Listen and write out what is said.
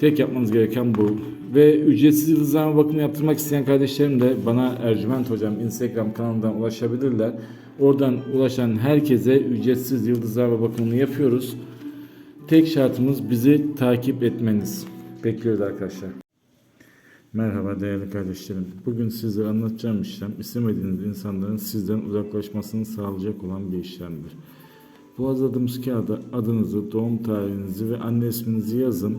Tek yapmanız gereken bu. Ve ücretsiz yıldızlama bakımı yaptırmak isteyen kardeşlerim de bana Ercüment Hocam Instagram kanalından ulaşabilirler. Oradan ulaşan herkese ücretsiz yıldızlama bakımını yapıyoruz. Tek şartımız bizi takip etmeniz. Bekliyoruz arkadaşlar. Merhaba değerli kardeşlerim. Bugün sizlere anlatacağım işlem istemediğiniz insanların sizden uzaklaşmasını sağlayacak olan bir işlemdir. Bu hazırladığımız kağıda adınızı, doğum tarihinizi ve anne isminizi yazın